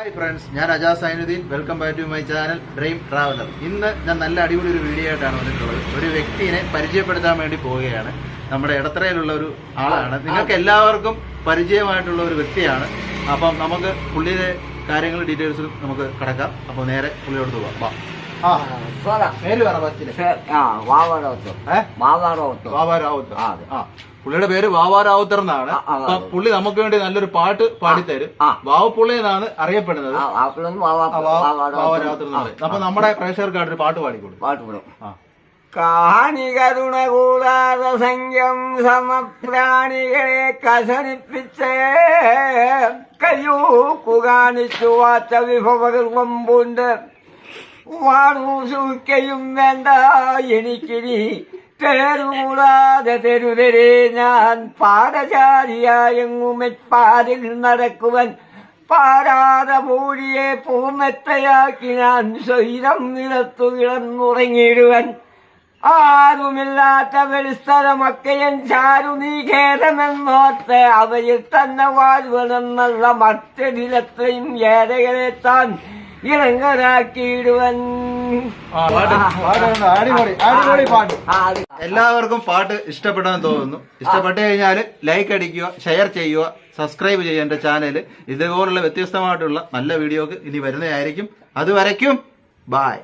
Hi friends ഞാൻ Aja Sainuddeen. Welcome back to my channel dream traveller ഇന്ന് ഞാൻ നല്ല അടിപൊളി ഒരു വീഡിയോ ആയിട്ടാണ് വന്നിട്ടുള്ളത്. ഒരു വ്യക്തിയെ പരിചയപ്പെടുത്താൻ വേണ്ടി പോവുകയാണ്. നമ്മുടെ ഇടത്തറയിലുള്ള ഒരു ആളാണ്. നിങ്ങൾക്ക് എല്ലാവർക്കും പരിചയമായിട്ടുള്ള ഒരു വ്യക്തിയാണ്. അപ്പം നമുക്ക് പുള്ളിയുടെ കാര്യങ്ങൾ ഡീറ്റെയിൽസും നമുക്ക് കിടക്കാം. അപ്പോൾ നേരെ പുള്ളിയോട് പോകാം വാ. പേര് പറ. പുള്ളിയുടെ പേര് വാവാറാവുത്തർ എന്നാണ്. പുള്ളി നമുക്ക് വേണ്ടി നല്ലൊരു പാട്ട് പാടിത്തരും. വാവപ്പുള്ളി എന്നാണ് അറിയപ്പെടുന്നത്. അപ്പൊ നമ്മുടെ പ്രേക്ഷകർക്കായിട്ട് ഒരു പാട്ട് പാടിക്കൊള്ളു പാട്ട് വിടും ആ. കാണി കരുണ കൂടാതെ സംഖ്യം സമപ്രാണികളെ കസണിപ്പിച്ച് കയ്യൂക്കു കാണിച്ചു വാച്ച വിഭവകൾ പൂണ്ട് വാണു സൂക്കയും വേണ്ട. എനിക്കിനി പേരുകൂടാതെ തെരുതരെ ഞാൻ പാടചാരിയായെങ്ങുമെപ്പാതിൽ നടക്കുവൻ പാരാത പൂഴിയെ പൂമെത്തയാക്കി ഞാൻ സ്വൈരം നിലത്തു കിടന്നുറങ്ങിയിടുവൻ. ആരുമില്ലാത്ത വെളിസ്ഥലമൊക്കെയൻ ചാരു നീ ഖേദമെന്നോർത്ത് അവരിൽ തന്നെ വാഴുവനെന്നുള്ള മറ്റതിലത്രയും ഏരകളെ താൻ എല്ലാവർക്കും പാട്ട് ഇഷ്ടപ്പെട്ടെന്ന് തോന്നുന്നു. ഇഷ്ടപ്പെട്ട് കഴിഞ്ഞാൽ ലൈക്ക് അടിക്കുക ഷെയർ ചെയ്യുക സബ്സ്ക്രൈബ് ചെയ്യുക എന്റെ ചാനൽ ഇതുപോലുള്ള വ്യത്യസ്തമായിട്ടുള്ള നല്ല വീഡിയോക്ക് ഇനി വരുന്നതായിരിക്കും. അതുവരയ്ക്കും. ബായ്